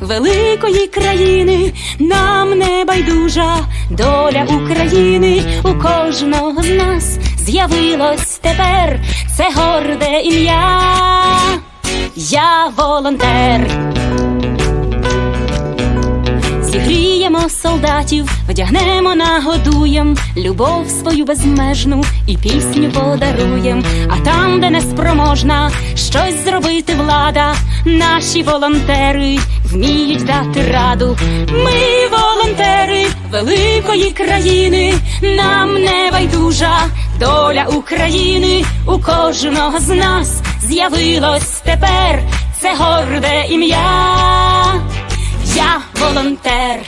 великої країни, нам не байдужа доля України у кожного з нас з'явилось тепер це горде ім'я. Я волонтер. Зігріємо солдатів, вдягнемо, нагодуєм, любов свою безмежну і пісню подаруєм. А там, де неспроможна щось зробити влада, наші волонтери вміють дати раду. Ми волонтери великої країни, нам не байдужа доля України у кожного з нас з'явилось тепер це горде ім'я. Я волонтер.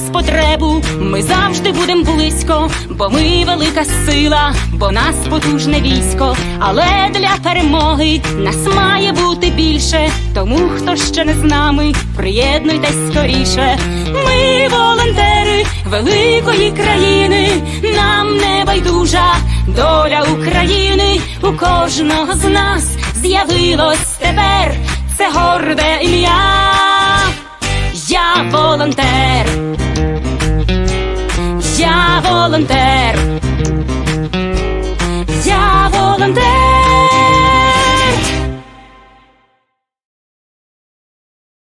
Нас потребу, ми завжди будем близько, бо ми велика сила, бо нас потужне військо. Але для перемоги нас має бути більше. Тому хто ще не з нами, приєднуйтесь скоріше. Ми волонтери великої країни, нам не байдужа доля України у кожного з нас з'явилось тепер це горде ім'я. Я волонтер. Я волонтер.